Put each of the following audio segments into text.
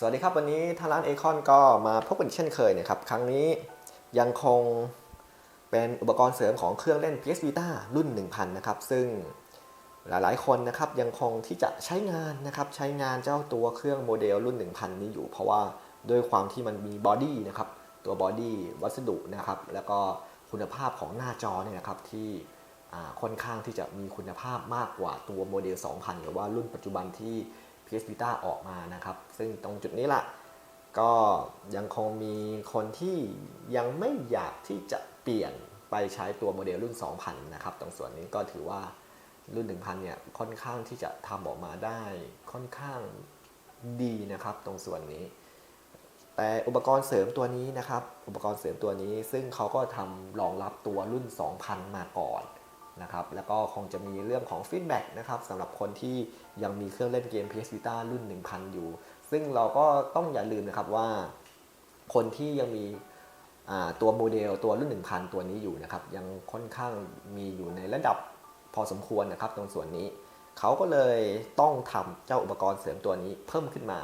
สวัสดีครับวันนี้ทางร้านเอคอนก็มาพบกันเช่นเคยนะครับ ครั้งนี้ยังคงเป็นอุปกรณ์เสริมของเครื่องเล่น PS Vita รุ่น 1000 นะครับ ซึ่งหลายๆ คนนะครับยังคงที่จะใช้งานนะครับ ใช้งานเจ้าตัวเครื่องโมเดลรุ่น 1000 นี้อยู่ เพราะว่าด้วยความที่มันมีบอดี้นะครับ ตัวบอดี้วัสดุนะครับ แล้วก็คุณภาพของหน้าจอเนี่ยนะครับที่ค่อนข้างที่จะมีคุณภาพมากกว่าตัวโมเดล 2000 หรือว่ารุ่นปัจจุบันที่ PS Vita ออกมานะครับ ซึ่งตรงจุดนี้ล่ะ ก็ยังคงมีคนที่ยังไม่อยากที่จะเปลี่ยนไปใช้ตัวโมเดลรุ่น 2000 นะครับ ตรงส่วนนี้ก็ถือว่ารุ่น 1000 เนี่ยค่อนข้างที่จะทำออกมาได้ค่อนข้างดีนะครับ ตรงส่วนนี้ แต่อุปกรณ์เสริมตัวนี้นะครับ อุปกรณ์เสริมตัวนี้ซึ่งเขาก็ทำรองรับตัวรุ่น 2000 มาก่อน นะครับแล้วก็คงจะมีเรื่องของฟีดแบ็กนะครับสำหรับคนที่ยังมีเครื่องเล่นเกม PS Vita รุ่น 1000 อยู่ ซึ่งเราก็ต้องอย่าลืมนะครับว่า คนที่ยังมีตัวโมเดลตัวรุ่น 1000 ตัวนี้อยู่นะครับยังค่อนข้างมีอยู่ในระดับพอสมควรนะครับตรงส่วนนี้ เขาก็เลยต้องทำเจ้าอุปกรณ์เสริมตัวนี้เพิ่มขึ้นมา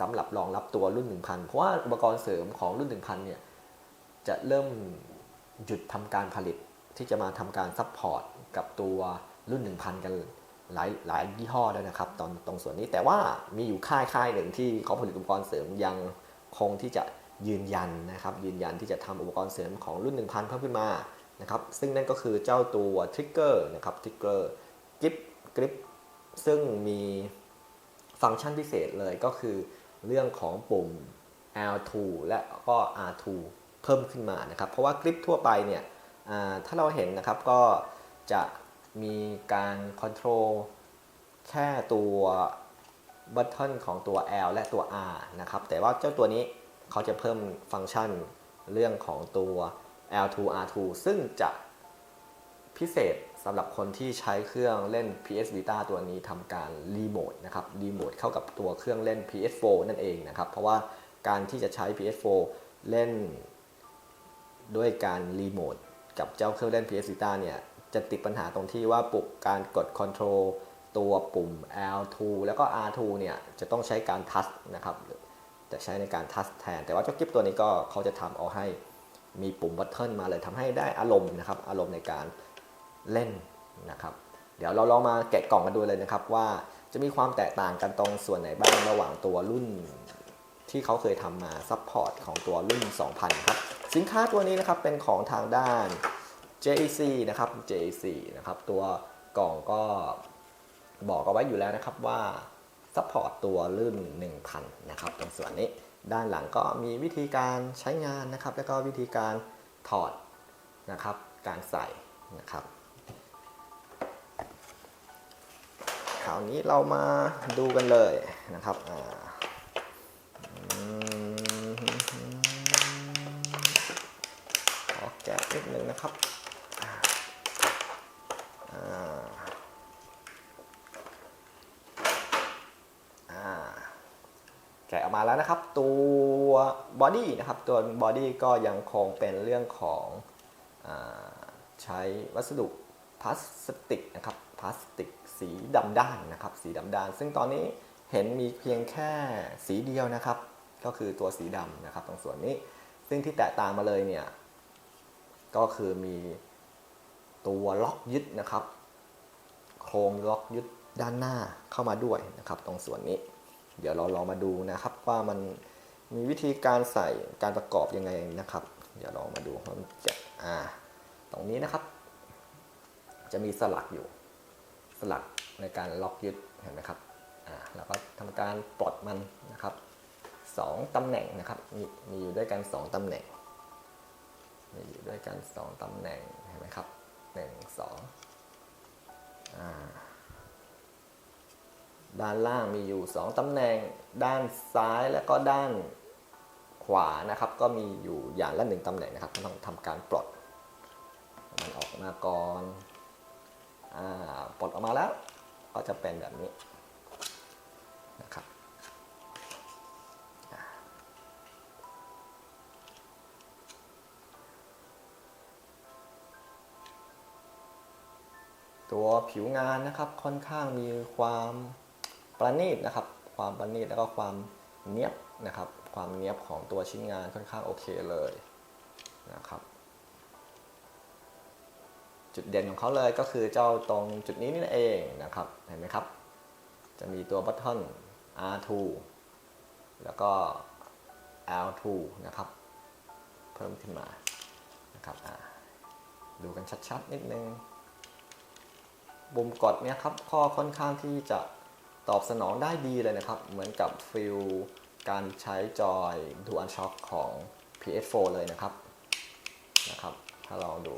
สำหรับรองรับตัวรุ่น 1000 เพราะว่าอุปกรณ์เสริมของรุ่น 1000 เนี่ยจะเริ่มหยุดทำการผลิต ที่จะมาทำการซัพพอร์ตกับตัวรุ่น 1000 กันหลายหลายยี่ห้อแล้วนะครับตอนตรงส่วนนี้แต่ว่ามีอยู่ค่ายค่ายหนึ่งที่เขาผลิตอุปกรณ์เสริมยังคงที่จะยืนยันนะครับ ยืนยันที่จะทำอุปกรณ์เสริมของรุ่น 1000 เพิ่มขึ้นมานะครับ ซึ่งนั่นก็คือเจ้าตัวทริกเกอร์นะครับทริกเกอร์กิฟกริปซึ่งมีฟังก์ชันพิเศษเลยก็คือเรื่องของปุ่ม L2 และก็ R2 เพิ่มขึ้นมานะครับ เพราะว่ากริปทั่วไปเนี่ย ถ้าเราเห็นนะครับก็จะมีการคอนโทรลแค่ตัวบัตเทิลของตัว L และตัว R นะครับ แต่ว่าเจ้าตัวนี้เขาจะเพิ่มฟังก์ชันเรื่องของตัว L2 R2 ซึ่งจะพิเศษสำหรับคนที่ใช้เครื่องเล่น PS Vita ตัวนี้ทำการรีโมทนะครับรีโมทเข้ากับตัวเครื่องเล่น PS4 นั่นเองนะครับ เพราะว่าการที่จะใช้ PS4 เล่นด้วยการรีโมท กับเจ้าเครื่องเล่น PS Vita เนี่ย จะติดปัญหาตรงที่ว่าปุกการกดคอนโทรลตัวปุ่ม L2 แล้วก็ R2 เนี่ย จะต้องใช้การทัชนะครับจะใช้ในการทัชแทน แต่ว่าเจ้ากิฟตัวนี้ก็เขาจะทำเอาให้มีปุ่มบัตเทิลมาเลยทำให้ได้อารมณ์นะครับ อารมณ์ในการเล่นนะครับ เดี๋ยวเราลองมาแกะกล่องกันดูเลยนะครับ ว่าจะมีความแตกต่างกันตรงส่วนไหนบ้างระหว่างตัวรุ่นที่เขาเคยทำมาซัพพอร์ตของตัวรุ่น 2000 ครับ สินค้าตัวนี้นะครับเป็นของทางด้าน JAC นะครับ JAC นะครับตัวกล่องก็บอกเอาไว้อยู่แล้วนะครับว่าซัพพอร์ตตัวรุ่น1000 นะครับตรงส่วนนี้ด้านหลังก็มีวิธีการใช้งานนะครับ แล้วก็วิธีการถอดนะครับ การใส่นะครับคราวนี้เรามาดูกันเลยนะครับอ่า นิดนึงนะครับแกะออกมาแล้วนะครับ ตัวบอดี้นะครับ ตัวบอดี้ก็ยังคงเป็นเรื่องของอใช้วัสดุพลาสติกนะครับพลาสติกสีดำด้านนะครับ สีดำด้าน ซึ่งตอนนี้เห็นมีเพียงแค่สีเดียวนะครับ ก็คือตัวสีดำนะครับตรงส่วนนี้ ซึ่งที่แตกต่างมาเลยเนี่ย ก็คือมีตัวล็อกยึดนะครับ โครงล็อกยึดด้านหน้าเข้ามาด้วยนะครับ ตรงส่วนนี้ เดี๋ยวเราลองมาดูนะครับว่ามันมีวิธีการใส่การประกอบยังไงนะครับ เดี๋ยวลองมาดูว่ามันจะอ่าตรงนี้นะครับ จะมีสลักอยู่ สลักในการล็อกยึดเห็นไหมครับอ่าแล้วก็ทำการปลดมันนะครับสองตำแหน่งนะครับ มีมีอยู่ด้วยกันสองตำแหน่ง มีอยู่ด้วยกันสองตำแหน่งเห็นไหมครับหนึ่งสองด้านล่างมีอยู่สองตำแหน่งด้านซ้ายและก็ด้านขวานะครับ ก็มีอยู่อย่างละหนึ่งตำแหน่งนะครับต้องทำการปลด มันออกมาก่อนอปลดออกมาแล้วก็จะเป็นแบบนี้ ตัวผิวงานนะครับค่อนข้างมีความประณีตนะครับ ความประณีตแล้วก็ความเนี้ยบนะครับ ความเนี้ยบของตัวชิ้นงานค่อนข้างโอเคเลยนะครับ จุดเด่นของเขาเลยก็คือเจ้าตรงจุดนี้นี่เองนะครับเห็นไหมครับ จะมีตัวบัต t อน R2 แล้วก็ L2 นะครับ เพิ่มขึ้นมานะครับดูกันชัดๆนิดนึง ปุ่มกดเนี่ยครับข้อค่อนข้างที่จะตอบสนองได้ดีเลยนะครับ เหมือนกับฟิลการใช้จอย DualShock ของ PS4 เลยนะครับนะครับ ถ้าลองดู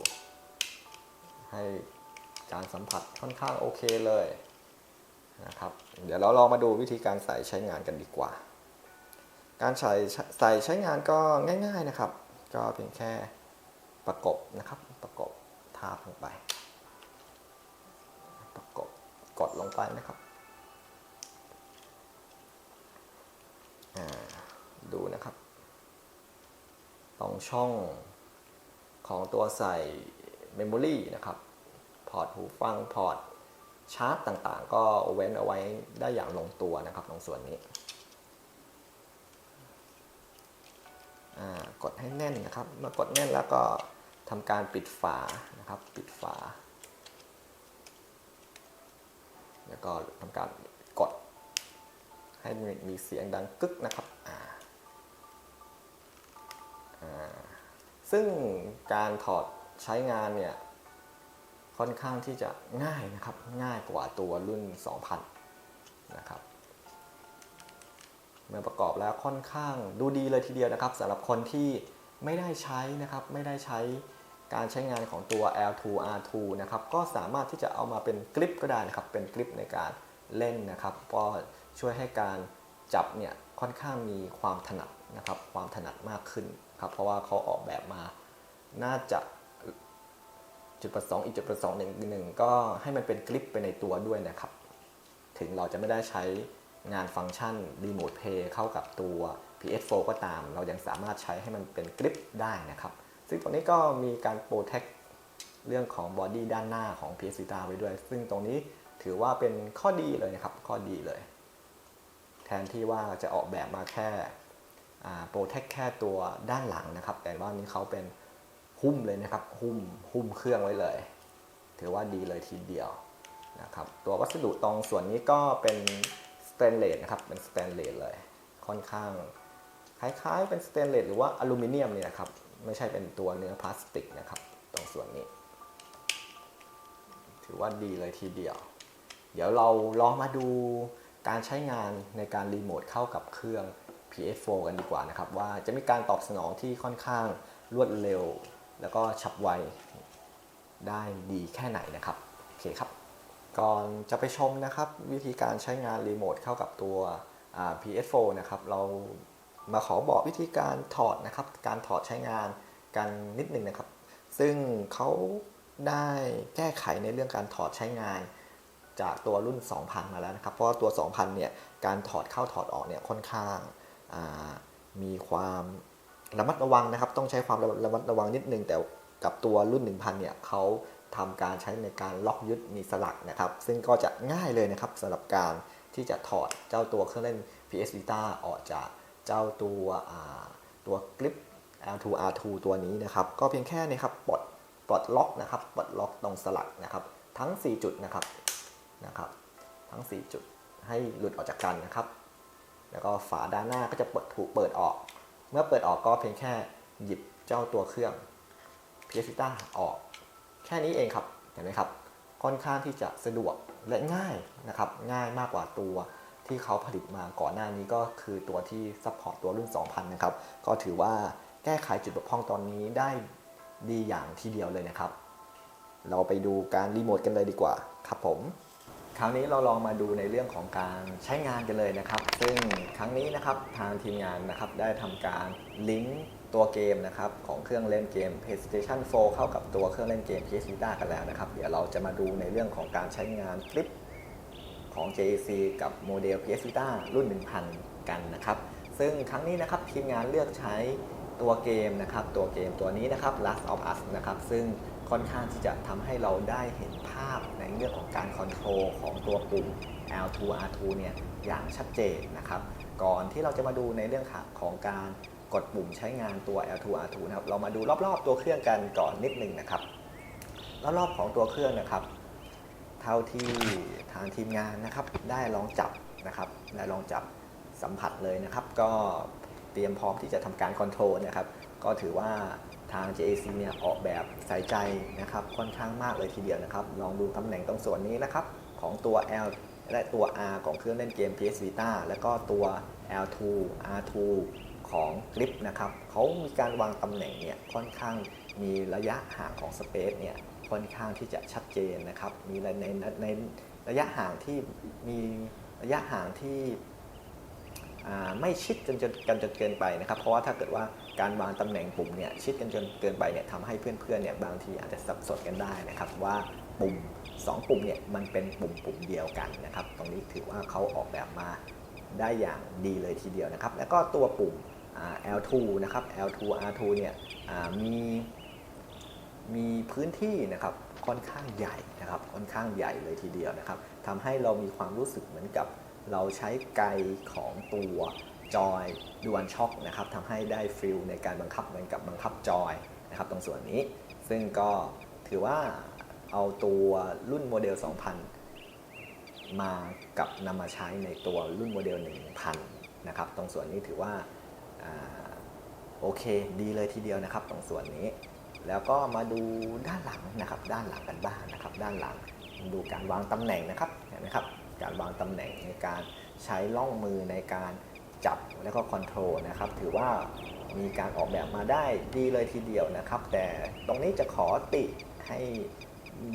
ให้การสัมผัสค่อนข้างโอเคเลยนะครับ เดี๋ยวเราลองมาดูวิธีการใส่ใช้งานกันดีกว่า การใส่ใส่ใช้งานก็ง่าย ๆนะครับ ก็เพียงแค่ประกบนะครับ ประกบทาบลงไป กดลงไปนะครับ ดูนะครับ ตรงช่องของตัวใส่เมมโมรีนะครับ พอร์ตหูฟัง พอร์ตชาร์จต่างๆ ก็เว้นเอาไว้ได้อย่างลงตัวนะครับ ตรงส่วนนี้ กดให้แน่นนะครับ เมื่อกดแน่นแล้วก็ทำการปิดฝานะครับ ปิดฝา แล้วก็ทำการกด ให้มีเสียงดังกึกนะครับซึ่งการถอดใช้งานเนี่ยค่อนข้างที่จะง่ายนะครับ ง่ายกว่าตัวรุ่น 2000 นะครับ เมื่อประกอบแล้วค่อนข้างดูดีเลยทีเดียวนะครับสำหรับคนที่ไม่ได้ใช้นะครับ ไม่ได้ใช้ การใช้งานของตัว L2 R2 นะครับก็สามารถที่จะเอามาเป็นกริปก็ได้นะครับ เป็นกริปในการเล่นนะครับ ก็ช่วยให้การจับเนี่ยค่อนข้างมีความถนัดนะครับ ความถนัดมากขึ้นครับเพราะว่าเขาออกแบบมาน่าจะจุดประสงค์อีกจุดประสงค์หนึ่งหนึ่งก็ให้มันเป็นกริปไปในตัวด้วยนะครับ ถึงเราจะไม่ได้ใช้งานฟังก์ชันรีโมทเพย์เข้ากับตัว PS4 ก็ตาม เรายังสามารถใช้ให้มันเป็นกริปได้นะครับ ซึ่งตรงนี้ก็มีการโปรเทคเรื่องของบอดี้ด้านหน้าของ PS Vita ไว้ด้วย ซึ่งตรงนี้ถือว่าเป็นข้อดีเลยนะครับ ข้อดีเลย แทนที่ว่าจะออกแบบมาแค่โปรเทคแค่ตัวด้านหลังนะครับ แต่ว่านี้เขาเป็นหุ้มเลยนะครับ หุ้มหุ้มเครื่องไว้เลย ถือว่าดีเลยทีเดียวนะครับ ตัววัสดุตรงส่วนนี้ก็เป็นสแตนเลสนะครับ เป็นสแตนเลสเลย ค่อนข้างคล้ายๆเป็นสแตนเลสหรือว่าอลูมิเนียมเนี่ยนะครับ ไม่ใช่เป็นตัวเนื้อพลาสติกนะครับ ตรงส่วนนี้ ถือว่าดีเลยทีเดียว เดี๋ยวเราลองมาดูการใช้งานในการรีโมทเข้ากับเครื่อง PS4 กันดีกว่านะครับ ว่าจะมีการตอบสนองที่ค่อนข้างรวดเร็ว แล้วก็ฉับไวได้ดีแค่ไหนนะครับ โอเคครับ ก่อนจะไปชมนะครับ วิธีการใช้งานรีโมทเข้ากับตัว PS4 นะครับ เรา มาขอบอกวิธีการถอดนะครับ การถอดใช้งานกันนิดนึงนะครับ ซึ่งเขาได้แก้ไขในเรื่องการถอดใช้งาน จากตัวรุ่น 2000 มาแล้วนะครับ เพราะว่าตัว 2000 เนี่ยการถอดเข้าถอดออกเนี่ยค่อนข้างมีความระมัดระวังนะครับ ต้องใช้ความระมัดระวังนิดนึงแต่กับตัวรุ่น 1000 เนี่ยเขาทำการใช้ในการล็อกยึดมีสลักนะครับ ซึ่งก็จะง่ายเลยนะครับสำหรับการที่จะถอดเจ้าตัวเครื่องเล่น PS Vita ออกจาก เจ้าตัวตัวกริป L2 R2 ตัวนี้นะครับ ก็เพียงแค่นี้ครับปลดปลดล็อกนะครับปลดล็อกตรงสลักนะครับ ทั้ง 4 จุดนะครับนะครับ ทั้ง 4 จุดให้หลุดออกจากกันนะครับ แล้วก็ฝาด้านหน้าก็จะเปิดถูกเปิดออก เมื่อเปิดออกก็เพียงแค่หยิบเจ้าตัวเครื่อง PS Vita ออก แค่นี้เองครับเห็นไหมครับค่อนข้างที่จะสะดวกและง่ายนะครับ ง่ายมากกว่าตัว ที่เขาผลิตมาก่อนหน้านี้ก็คือตัวที่ซัพพอร์ตตัวรุ่น 2000 นะครับ ก็ถือว่าแก้ไขจุดบกพร่องตอนนี้ได้ดีอย่างทีเดียวเลยนะครับ เราไปดูการรีโมทกันเลยดีกว่าครับผม ครั้งนี้เราลองมาดูในเรื่องของการใช้งานกันเลยนะครับ ซึ่งครั้งนี้นะครับทางทีมงานนะครับได้ทำการลิงก์ตัวเกมนะครับของเครื่องเล่นเกม PlayStation 4 เข้ากับตัวเครื่องเล่นเกม PS Vita กันแล้วนะครับ เดี๋ยวเราจะมาดูในเรื่องของการใช้งานคลิป ของ JAC กับโมเดล PS Vita รุ่น 1000 กันนะครับ ซึ่งครั้งนี้นะครับทีมงานเลือกใช้ตัวเกมนะครับ ตัวเกมตัวนี้นะครับ Last of Us นะครับ ซึ่งค่อนข้างที่จะทำให้เราได้เห็นภาพในเรื่องของการคอนโทรลของตัวปุ่ม L2 R2 เนี่ยอย่างชัดเจนนะครับ ก่อนที่เราจะมาดูในเรื่องของการกดปุ่มใช้งานตัว L2 R2 นะครับ เรามาดูรอบๆตัวเครื่องกันก่อนนิดนึงนะครับ รอบๆของตัวเครื่องนะครับ เท่าที่ทางทีมงานนะครับ ได้ลองจับนะครับได้ลองจับสัมผัสเลยนะครับ ก็เตรียมพร้อมที่จะทำการคอนโทรลนะครับ ก็ถือว่าทาง JAC เนี่ยออกแบบใส่ใจนะครับค่อนข้างมากเลยทีเดียวนะครับ ลองดูตำแหน่งตรงส่วนนี้นะครับ ของตัว L และตัว R ของเครื่องเล่นเกม PS Vita แล้วก็ตัว L2 R2 ของกริปนะครับเขามีการวางตำแหน่งเนี่ยค่อนข้างมีระยะห่างของสเปซเนี่ย ค่อนข้างที่จะชัดเจนนะครับ มีในในในระยะห่างที่มีระยะห่างที่ไม่ชิดจนจนกันจนเกินไปนะครับ เพราะว่าถ้าเกิดว่าการวางตำแหน่งปุ่มเนี่ยชิดกันจนเกินไปเนี่ยทำให้เพื่อนๆเนี่ยบางทีอาจจะสับสนกันได้นะครับว่าปุ่ม 2 ปุ่มเนี่ยมันเป็นปุ่มปุ่มเดียวกันนะครับ ตรงนี้ถือว่าเขาออกแบบมาได้อย่างดีเลยทีเดียวนะครับ แล้วก็ตัวปุ่ม L2 นะครับ L2 R2 เนี่ยมี มีพื้นที่นะครับค่อนข้างใหญ่นะครับค่อนข้างใหญ่เลยทีเดียวนะครับทำให้เรามีความรู้สึกเหมือนกับ เราใช้ไกของตัวจอยดวนช็อคนะครับทำให้ได้ฟิลในการบังคับเหมือนกับบังคับจอยนะครับตรงส่วนนี้ ซึ่งก็ถือว่าเอาตัวรุ่นโมเดล 2000 มากับนำมาใช้ในตัวรุ่นโมเดล 1000 นะครับ ตรงส่วนนี้ถือว่าโอเค ดีเลยทีเดียวนะครับ ตรงส่วนนี้ แล้วก็มาดูด้านหลังนะครับ ด้านหลังกันบ้างนะครับ ด้านหลังดูการวางตำแหน่งนะครับเห็นไหมครับ การวางตำแหน่งในการใช้ล่องมือในการจับแล้วก็คอนโทรลนะครับ ถือว่ามีการออกแบบมาได้ดีเลยทีเดียวนะครับ แต่ตรงนี้จะขอติให้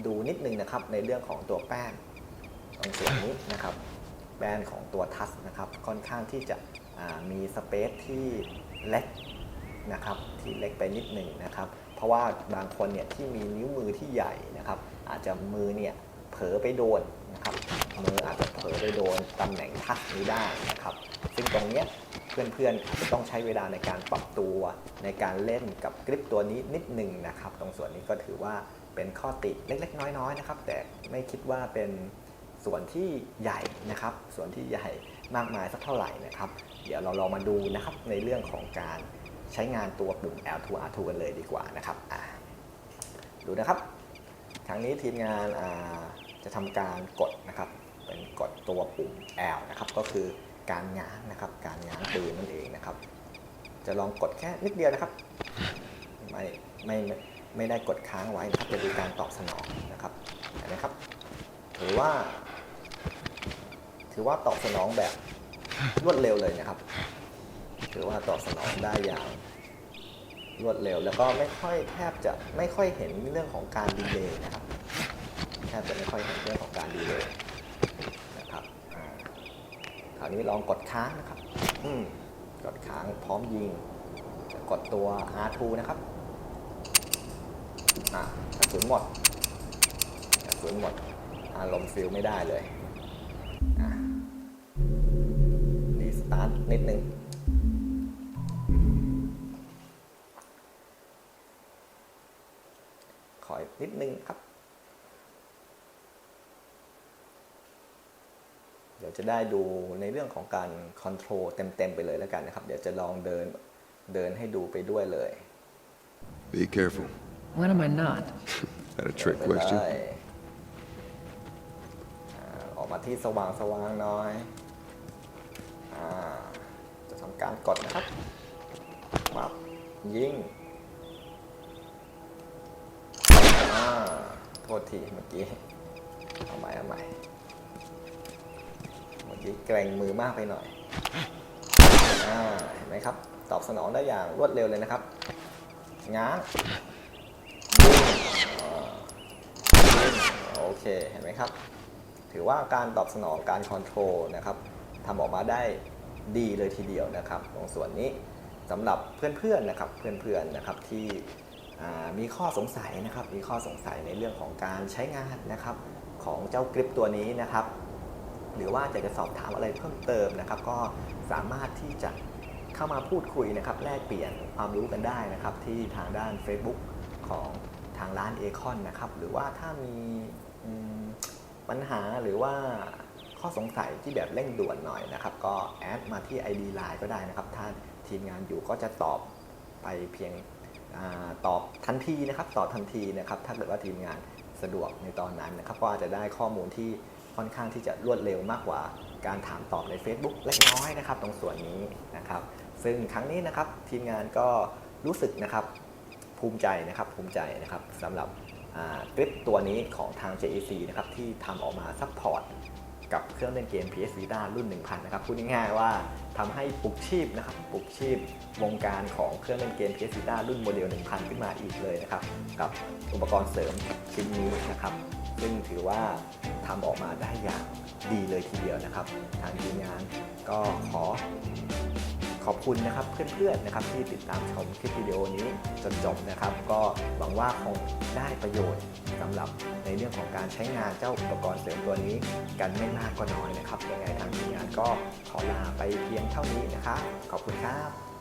ดูนิดนึงนะครับ ในเรื่องของตัวแป้นตรงส่วนนี้นะครับแบรนด์ของตัวทัสนะครับ ค่อนข้างที่จะมีสเปซที่เล็ก นะครับที่เล็กไปนิดหนึ่งนะครับ เพราะว่าบางคนเนี่ยที่มีนิ้วมือที่ใหญ่นะครับ อาจจะมือเนี่ยเผลอไปโดนนะครับ มืออาจจะเผลอไปโดนตำแหน่งทัชนี้ได้นะครับ ซึ่งตรงเนี้ยเพื่อนๆจะต้องใช้เวลาในการปรับตัวในการเล่นกับกริปตัวนี้นิดหนึ่งนะครับ ตรงส่วนนี้ก็ถือว่าเป็นข้อติเล็กๆ น้อยๆนะครับ แต่ไม่คิดว่าเป็นส่วนที่ใหญ่นะครับ ส่วนที่ใหญ่มากมายสักเท่าไหร่นะครับ เดี๋ยวเราลองมาดูนะครับในเรื่องของการ ใช้งานตัวปุ่ม L2 R2 กันเลยดีกว่านะครับดูนะครับครั้งนี้ทีมงานจะทำการกดนะครับ เป็นกดตัวปุ่ม L นะครับ ก็คือการง้างนะครับ การง้างปืนนั่นเองนะครับ จะลองกดแค่นิดเดียวนะครับ ไม่ไม่ไม่ไม่ได้กดค้างไว้นะครับจะดูการตอบสนองนะครับเห็นไหมครับ ถือว่า ถือว่าตอบสนองแบบรวดเร็วเลยนะครับ ถือว่าตอบสนองได้อย่างรวดเร็ว แล้วก็ไม่ค่อยแทบจะไม่ค่อยเห็นเรื่องของการดีเลย์นะครับแทบจะไม่ค่อยเห็นเรื่องของการดีเลย์นะครับคราวนี้ลองกดค้างนะครับกดค้างพร้อมยิง จะกดตัว R2 นะครับอะกระสุนหมดกระสุนหมดอารมณ์ฟิลไม่ได้เลยอะรีสตาร์ทนิดนึง ขออีกนิดนึงครับ เดี๋ยวจะได้ดูในเรื่องของการคอนโทรลเต็มๆไปเลยแล้วกันนะครับ เดี๋ยวจะลองเดินเดินให้ดูไปด้วยเลย Be careful. When am I not? Is that a เดิน trick ไป question? เลยอ่าออกมาที่สว่างสว่างๆหน้อยอาจะทำการกดนะครับมับยิง โทษทีเมื่อกี้ เอาใหม่เอาใหม่ เมื่อกี้เกรงมือมากไปหน่อยอเห็นไหมครับ ตอบสนองได้อย่างรวดเร็วเลยนะครับ ง้างโอเค เห็นไหมครับ ถือว่าการตอบสนองการคอนโทรลนะครับทำออกมาได้ดีเลยทีเดียวนะครับ ตรงส่วนนี้สำหรับเพื่อนๆนะครับ เพื่อนๆนะครับที่ มีข้อสงสัยนะครับมีข้อสงสัยในเรื่องของการใช้งานนะครับของเจ้ากริปตัวนี้นะครับ หรือว่าอยากจะสอบถามอะไรเพิ่มเติมนะครับ ก็สามารถที่จะเข้ามาพูดคุยนะครับแลกเปลี่ยนความรู้กันได้นะครับ ที่ทางด้าน Facebook ของทางร้านเอคอนนะครับ หรือว่าถ้ามีปัญหาหรือว่าข้อสงสัยที่แบบเร่งด่วนหน่อยนะครับ ก็แอดมาที่ ID Line ก็ได้นะครับ ถ้าทีมงานอยู่ก็จะตอบไปเพียง ตอบทันทีนะครับตอบทันทีนะครับถ้าเกิดว่าทีมงานสะดวกในตอนนั้นนะครับก็อาจจะได้ข้อมูลที่ค่อนข้างที่จะรวดเร็วมากกว่าการถามตอบใน Facebook เล็กน้อยนะครับ ตรงส่วนนี้นะครับ ซึ่งครั้งนี้นะครับทีมงานก็รู้สึกนะครับภูมิใจนะครับภูมิใจนะครับสำหรับอ่ากริปตัวนี้ของทาง JEC นะครับที่ทำออกมาซัพพอร์ตกับเครื่องเล่นเกม PS Vita รุ่น 1000 นะครับพูดง่ายๆว่า ทำให้ปลุกชีพนะครับปลุกชีพวงการของเครื่องเล่นเกมเพสซิต้ารุ่นโมเดล 1000 ขึ้นมาอีกเลยนะครับ กับอุปกรณ์เสริมชิ้นนี้นะครับ ซึ่งถือว่าทำออกมาได้อย่างดีเลยทีเดียวนะครับ ทางทีมงานก็ขอ ขอบคุณนะครับเพื่อนๆนะครับที่ติดตามชมคลิปวิดีโอนี้จนจบนะครับ ก็หวังว่าคงได้ประโยชน์สำหรับในเรื่องของการใช้งานเจ้าอุปกรณ์เสริมตัวนี้กันไม่มากก็น้อยนะครับยังไงทางทีมงานก็ขอลาไปเพียงเท่านี้นะครับขอบคุณครับ